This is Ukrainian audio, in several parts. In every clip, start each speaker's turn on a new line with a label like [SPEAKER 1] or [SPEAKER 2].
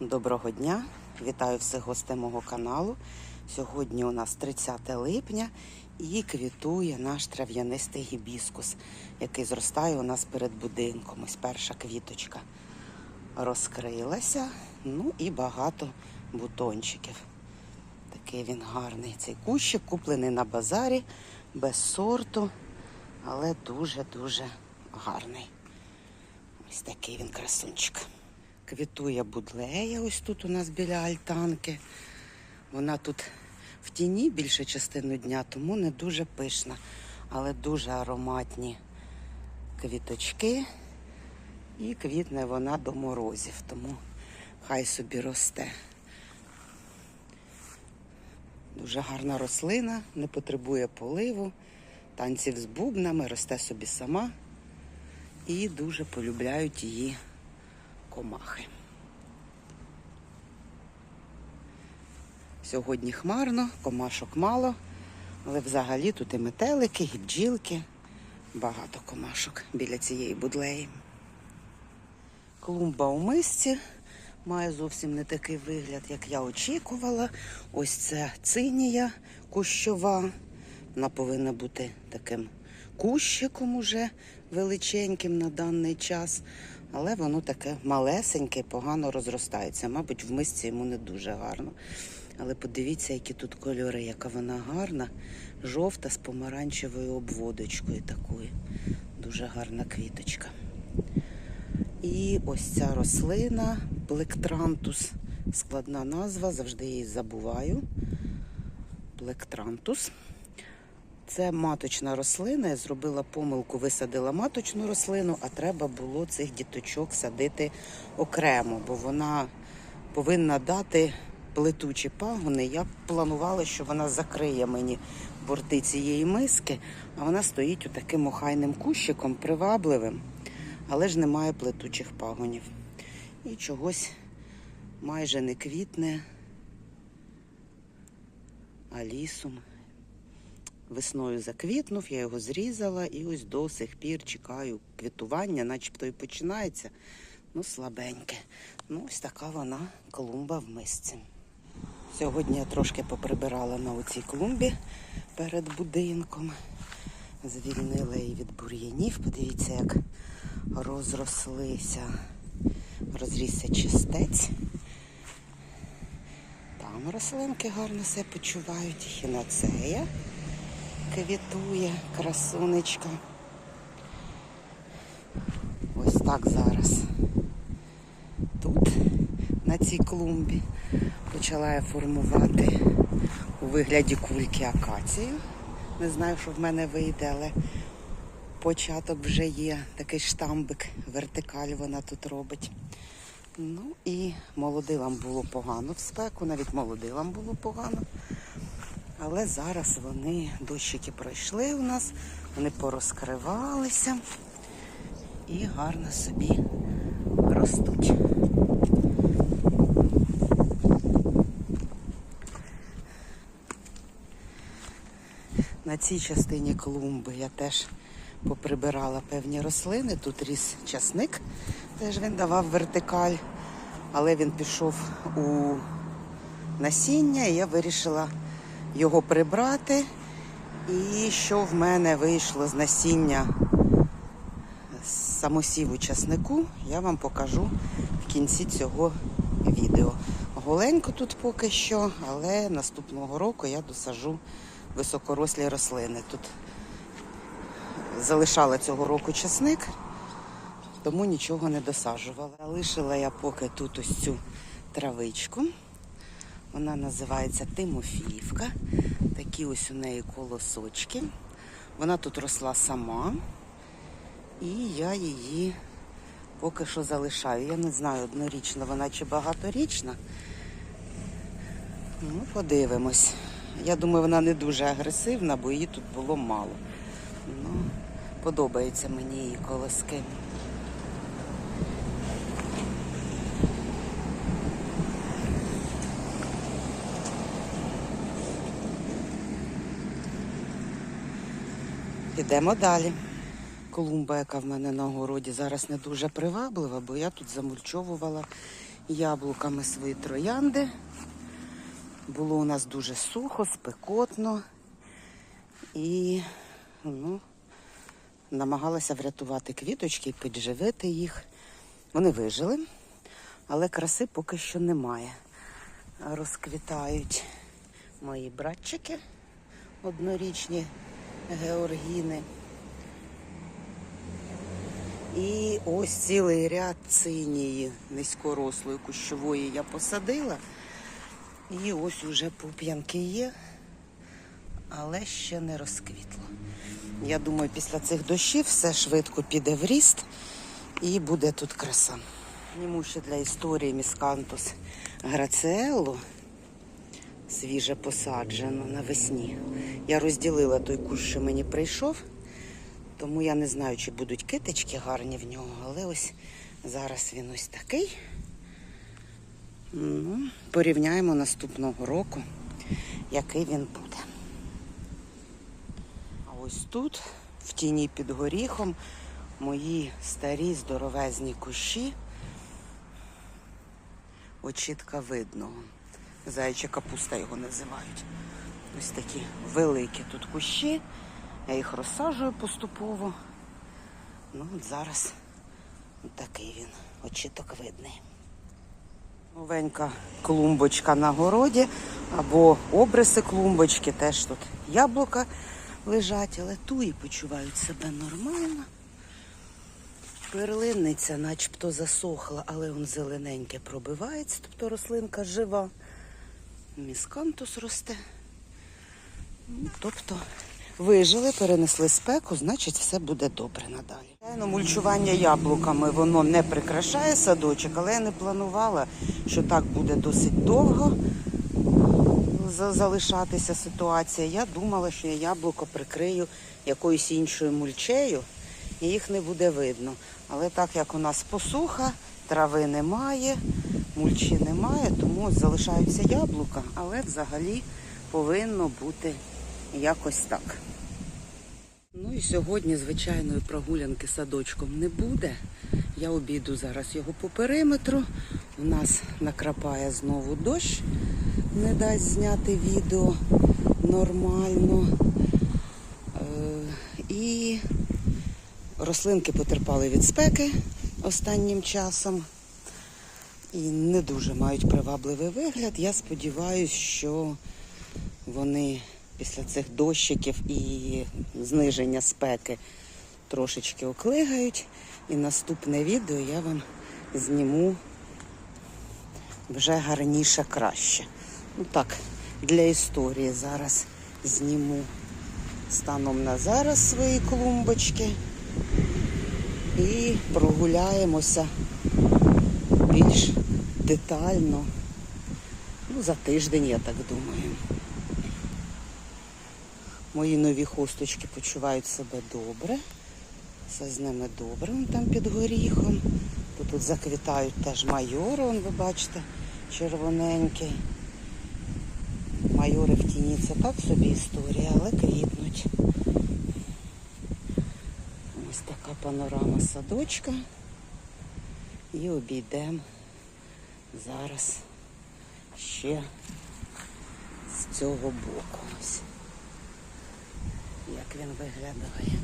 [SPEAKER 1] Доброго дня! Вітаю всіх гостей мого каналу. Сьогодні у нас 30 липня і квітує наш трав'янистий гібіскус, який зростає у нас перед будинком. Ось перша квіточка розкрилася. Ну і багато бутончиків. Такий він гарний. Цей кущик куплений на базарі без сорту, але дуже-дуже гарний. Ось такий він красунчик. Квітує будлея, ось тут у нас біля альтанки. Вона тут в тіні більше частину дня, тому не дуже пишна, але дуже ароматні квіточки. І квітне вона до морозів, тому хай собі росте. Дуже гарна рослина, не потребує поливу, танців з бубнами, росте собі сама. І дуже полюбляють її комахи. Сьогодні хмарно, комашок мало, але взагалі тут і метелики, і бджілки. Багато комашок біля цієї будлеї. Клумба у мисці має зовсім не такий вигляд, як я очікувала. Ось це цинія кущова. Вона повинна бути таким кущиком уже величеньким на даний час. Але воно таке малесеньке, погано розростається. Мабуть, в мисці йому не дуже гарно. Але подивіться, які тут кольори, яка вона гарна, жовта з помаранчевою обводочкою такою. Дуже гарна квіточка. І ось ця рослина Блектрантус. Складна назва, завжди її забуваю. Блектрантус. Це маточна рослина. Я зробила помилку, висадила маточну рослину, а треба було цих діточок садити окремо, бо вона повинна дати плетучі пагони. Я планувала, що вона закриє мені борти цієї миски, а вона стоїть таким охайним кущиком, привабливим, але ж немає плетучих пагонів. І чогось майже не квітне, а лісом. Весною заквітнув, я його зрізала і ось до сих пір чекаю квітування, начебто і починається, ну слабеньке. Ну, ось така вона клумба в мисці. Сьогодні я трошки поприбирала на оцій клумбі перед будинком. Звільнила її від бур'янів. Подивіться, як розрослися, розрісся чистець. Там рослинки гарно себе почувають. Хінацея квітує, красунечка. Ось так зараз. Тут, на цій клумбі, почала я формувати у вигляді кульки акацію. Не знаю, що в мене вийде, але початок вже є. Такий штамбик, вертикаль вона тут робить. Ну і молодилам було погано в спеку, навіть молодилам було погано. Але зараз вони, дощики пройшли у нас, вони порозкривалися і гарно собі ростуть. На цій частині клумби я теж поприбирала певні рослини. Тут ріс часник, теж він давав вертикаль, але він пішов у насіння, і я вирішила його прибрати. І що в мене вийшло з насіння самосіву часнику, я вам покажу в кінці цього відео. Голенько тут поки що, але наступного року я досажу високорослі рослини. Тут залишала цього року часник, тому нічого не досаджувала. Залишила я поки тут ось цю травичку. Вона називається Тимофіївка. Такі ось у неї колосочки. Вона тут росла сама. І я її поки що залишаю. Я не знаю, однорічна вона чи багаторічна. Ну, подивимось. Я думаю, вона не дуже агресивна, бо її тут було мало. Ну, подобаються мені її колоски. Підемо далі. Клумба, яка в мене на городі, зараз не дуже приваблива, бо я тут замульчовувала яблуками свої троянди. Було у нас дуже сухо, спекотно і ну, намагалася врятувати квіточки і підживити їх. Вони вижили, але краси поки що немає. Розквітають мої братчики однорічні георгіни. І ось цілий ряд синьої низькорослої кущової я посадила. І ось уже пуп'янки є, але ще не розквітло. Я думаю, після цих дощів все швидко піде в ріст і буде тут краса. Зніму ще для історії міскантус граціеллу, свіже посаджено навесні. Я розділила той кущ, що мені прийшов, тому я не знаю, чи будуть китички гарні в нього, але ось зараз він ось такий. Ну, порівняємо наступного року, який він буде. А ось тут, в тіні під горіхом, мої старі здоровезні кущі. Очітка видного. Заяча капуста його називають. Ось такі великі тут кущі. Я їх розсаджую поступово. Ну, от зараз такий він, очіток видний. Новенька клумбочка на городі або обриси клумбочки. Теж тут яблука лежать, але туї почувають себе нормально. Перлинниця начебто засохла, але он зелененьке пробивається, тобто рослинка жива. Міскантус росте. Ну, Тобто вижили, перенесли спеку, значить все буде добре надалі. Мульчування яблуками воно не прикрашає садочок, але я не планувала, що так буде досить довго залишатися ситуація. Я думала, що я яблуко прикрию якоюсь іншою мульчею і їх не буде видно. Але так як у нас посуха, трави немає, мульчі немає, тому залишаються яблука, але взагалі повинно бути якось так. Ну і сьогодні звичайної прогулянки садочком не буде. Я обійду зараз його по периметру. У нас накрапає знову дощ, не дасть зняти відео нормально. Е, І рослинки потерпали від спеки останнім часом і не дуже мають привабливий вигляд. Я сподіваюся, що вони після цих дощиків і зниження спеки трошечки оклигають. І наступне відео я вам зніму вже гарніше краще. Ну так, для історії зараз зніму станом на зараз свої клумбочки і прогуляємося більш детально. Ну, за тиждень, я так думаю. Мої нові хусточки почувають себе добре. Все з ними добре, вон там під горіхом. Тут, тут заквітають теж майори, вон, ви бачите, червоненький. Майори в тіні це так собі історія, але квітнуть. Ось така панорама садочка. І обійдемо зараз ще з цього боку. Ось як він виглядає.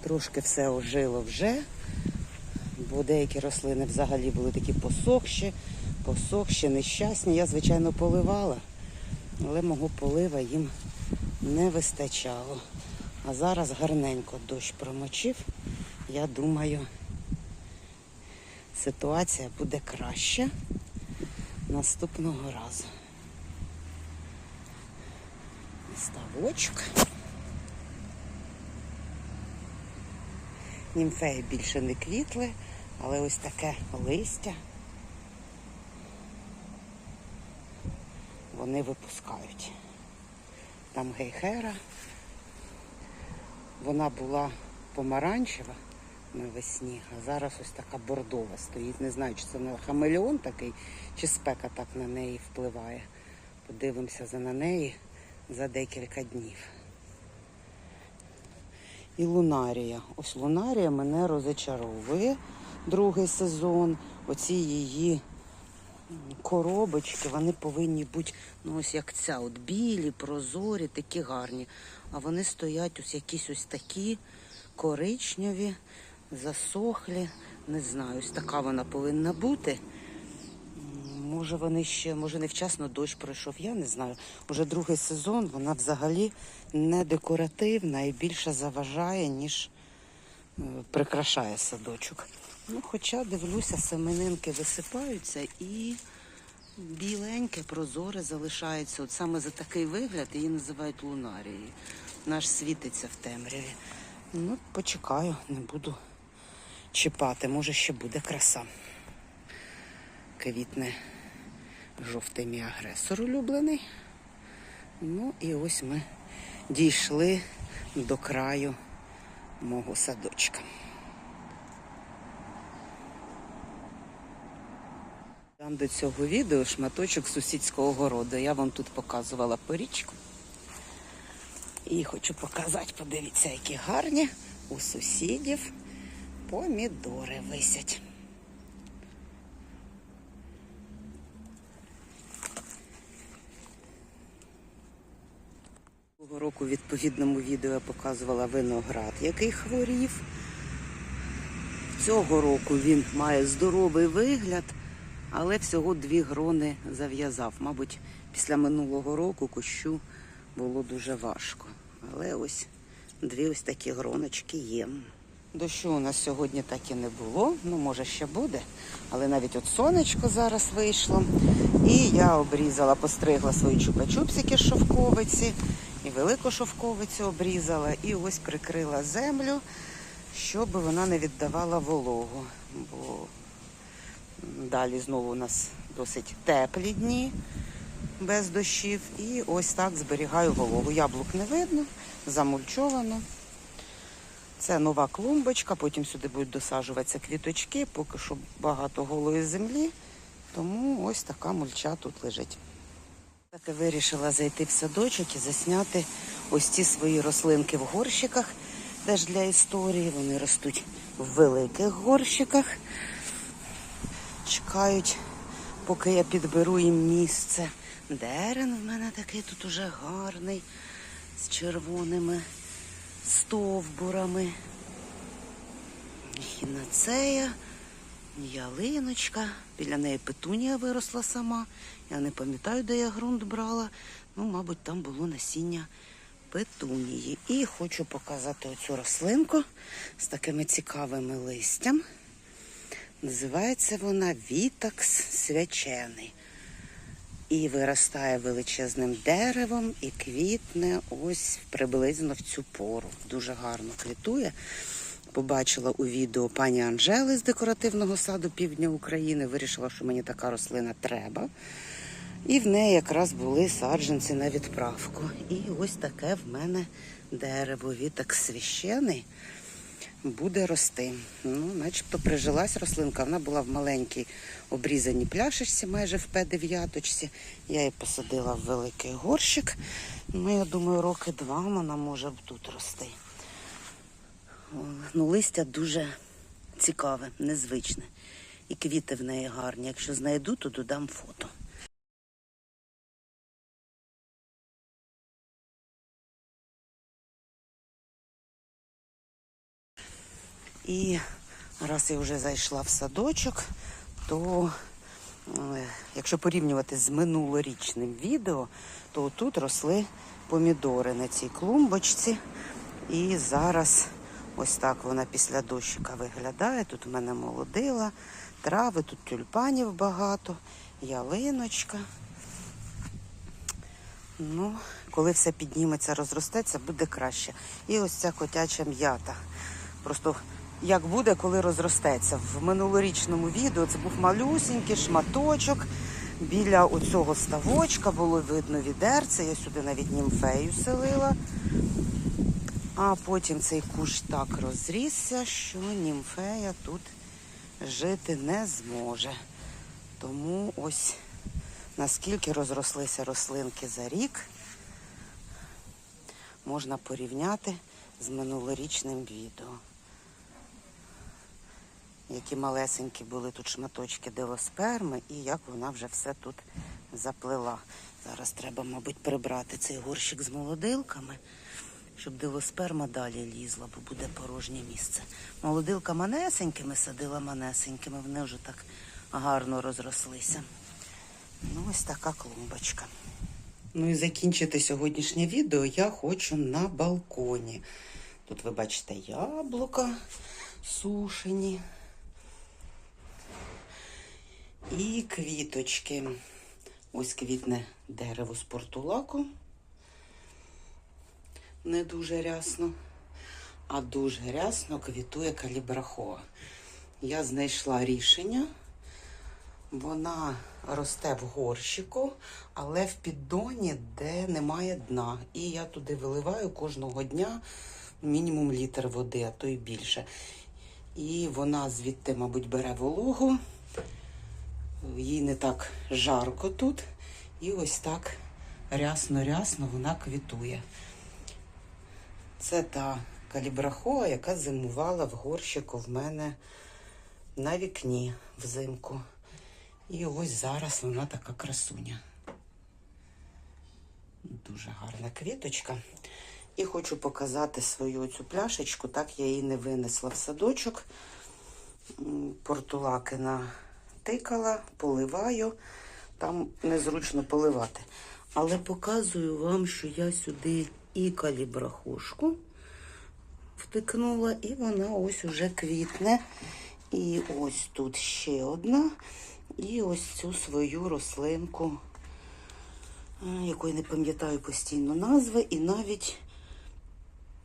[SPEAKER 1] Трошки все ожило вже, бо деякі рослини взагалі були такі посохші, посохші, нещасні. Я, звичайно, поливала, але мого полива їм не вистачало. А зараз гарненько дощ промочив. Я думаю, ситуація буде краща наступного разу. Ставочок. Німфеї більше не квітли, але ось таке листя вони випускають. Там гейхера. Вона була помаранчева навесні, а зараз ось така бордова стоїть. Не знаю, чи це на хамелеон такий, чи спека так на неї впливає. Подивимося за на неї за декілька днів. і Лунарія. Ось Лунарія мене розочаровує другий сезон. Оці її коробочки, вони повинні бути, ну ось як ця, от білі, прозорі, такі гарні. А вони стоять ось якісь ось такі коричневі, засохлі. Не знаю, ось така вона повинна бути. Може, вони ще, може, невчасно дощ пройшов, я не знаю. Уже другий сезон, вона взагалі не декоративна і більше заважає, ніж е, прикрашає садочок. Ну, хоча дивлюся, семенинки висипаються і біленьке, прозоре залишається. От саме за такий вигляд її називають лунарією. Наш світиться в темряві. Ну, почекаю, не буду чіпати. Може, ще буде краса. Квітне жовтий мій агресор улюблений. Ну і ось ми дійшли до краю мого садочка. Дам до цього відео шматочок сусідського городу. Я вам тут показувала порічку. І хочу показати, подивіться, які гарні у сусідів помідори висять. Цього року в відповідному відео я показувала виноград, який хворів. Цього року він має здоровий вигляд, але всього дві грони зав'язав. Мабуть, після минулого року кущу було дуже важко. Але ось дві ось такі гроночки є. Дощу у нас сьогодні так і не було, ну може ще буде, але навіть от сонечко зараз вийшло. І я обрізала, постригла свої чупа-чупсики шовковиці, і велику шовковицю обрізала, і ось прикрила землю, щоб вона не віддавала вологу. Бо далі знову у нас досить теплі дні без дощів. І ось так зберігаю вологу. Яблук не видно, замульчовано. Це нова клумбочка, потім сюди будуть досаджуватися квіточки, поки що багато голої землі. Тому ось така мульча тут лежить. Так і вирішила зайти в садочок і засняти ось ці свої рослинки в горщиках. Теж для історії. Вони ростуть в великих горщиках. Чекають, поки я підберу їм місце. Дерен в мене такий тут уже гарний, з червоними стовбурами. Хінацея, ялиночка. Біля неї петунія виросла сама. Я не пам'ятаю, де я ґрунт брала. Ну, мабуть, там було насіння петунії. І хочу показати оцю рослинку з такими цікавими листям. Називається вона Вітакс свячений. І виростає величезним деревом і квітне ось приблизно в цю пору. Дуже гарно квітує. Побачила у відео пані Анжели з декоративного саду півдня України. Вирішила, що мені така рослина треба. І в неї якраз були саджанці на відправку. І ось таке в мене дерево вітак священий буде рости. Ну, начебто прижилась рослинка. Вона була в маленькій обрізаній пляшечці, майже в П9. Я її посадила в великий горщик. Ну, я думаю, роки два вона може тут рости. Ну, листя дуже цікаве, незвичне. І квіти в неї гарні. Якщо знайду, то додам фото. І раз я вже зайшла в садочок, то е, якщо порівнювати з минулорічним відео, то тут росли помідори на цій клумбочці. І зараз ось так вона після дощика виглядає. Тут у мене молодила, трави, тут тюльпанів багато, ялиночка. Ну, коли все підніметься, розростеться, буде краще. І ось ця котяча м'ята. Просто як буде, коли розростеться. В минулорічному відео це був малюсінький шматочок. Біля оцього ставочка було видно відерце. Я сюди навіть німфею селила. А потім цей кущ так розрісся, що німфея тут жити не зможе. Тому ось наскільки розрослися рослинки за рік, можна порівняти з минулорічним відео. Які малесенькі були тут шматочки делосперми і як вона вже все тут заплела. Зараз треба, мабуть, прибрати цей горщик з молодилками, щоб делосперма далі лізла, бо буде порожнє місце. Молодилка манесенькими садила манесенькими, вони вже так гарно розрослися. Ну, ось така клумбочка. Ну і закінчити сьогоднішнє відео я хочу на балконі. Тут ви бачите яблука сушені і квіточки. Ось квітне дерево з портулаку. Не дуже рясно, а дуже рясно квітує калібрахоа. Я знайшла рішення. Вона росте в горщику, але в піддоні, де немає дна. І я туди виливаю кожного дня мінімум літр води, а то й більше. І вона звідти, мабуть, бере вологу. Їй не так жарко тут. І ось так рясно-рясно вона квітує. Це та калібрахоа, яка зимувала в горщику в мене на вікні взимку. І ось зараз вона така красуня. Дуже гарна квіточка. І хочу показати свою цю пляшечку. Так я її не винесла в садочок. М, Натикала, поливаю. Там незручно поливати. Але показую вам, що я сюди і калібрахушку втикнула, і вона ось уже квітне. І ось тут ще одна. І ось цю свою рослинку, е, якої не пам'ятаю постійно назви, і навіть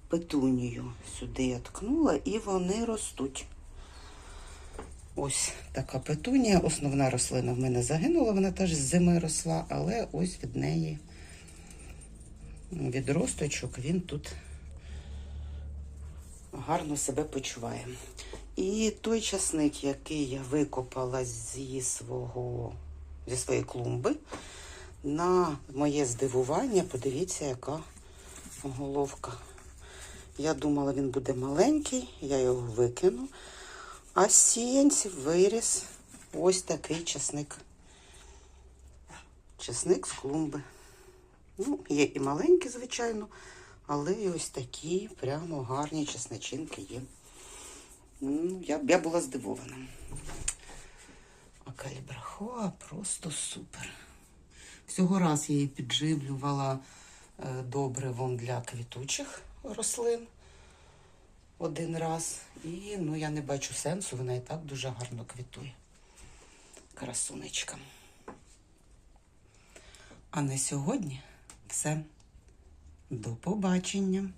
[SPEAKER 1] петунію сюди я ткнула, і вони ростуть. Ось така петунія. Основна рослина в мене загинула, вона теж з зими росла, але ось від неї відросточок він тут гарно себе почуває. І той часник, який я викопала зі свого зі своєї клумби, на моє здивування, подивіться, яка головка. Я думала, він буде маленький, я його викину. А з виріс ось такий часник. Часник з клумби. Ну, є і маленькі, звичайно, але і ось такі прямо гарні чесничинки є. Ну, я, я була здивована. А калібрахоа просто супер. Всього раз я її підживлювала е, добривом для квітучих рослин один раз. І ну, я не бачу сенсу, вона і так дуже гарно квітує. Красунечка. А на сьогодні все. До побачення.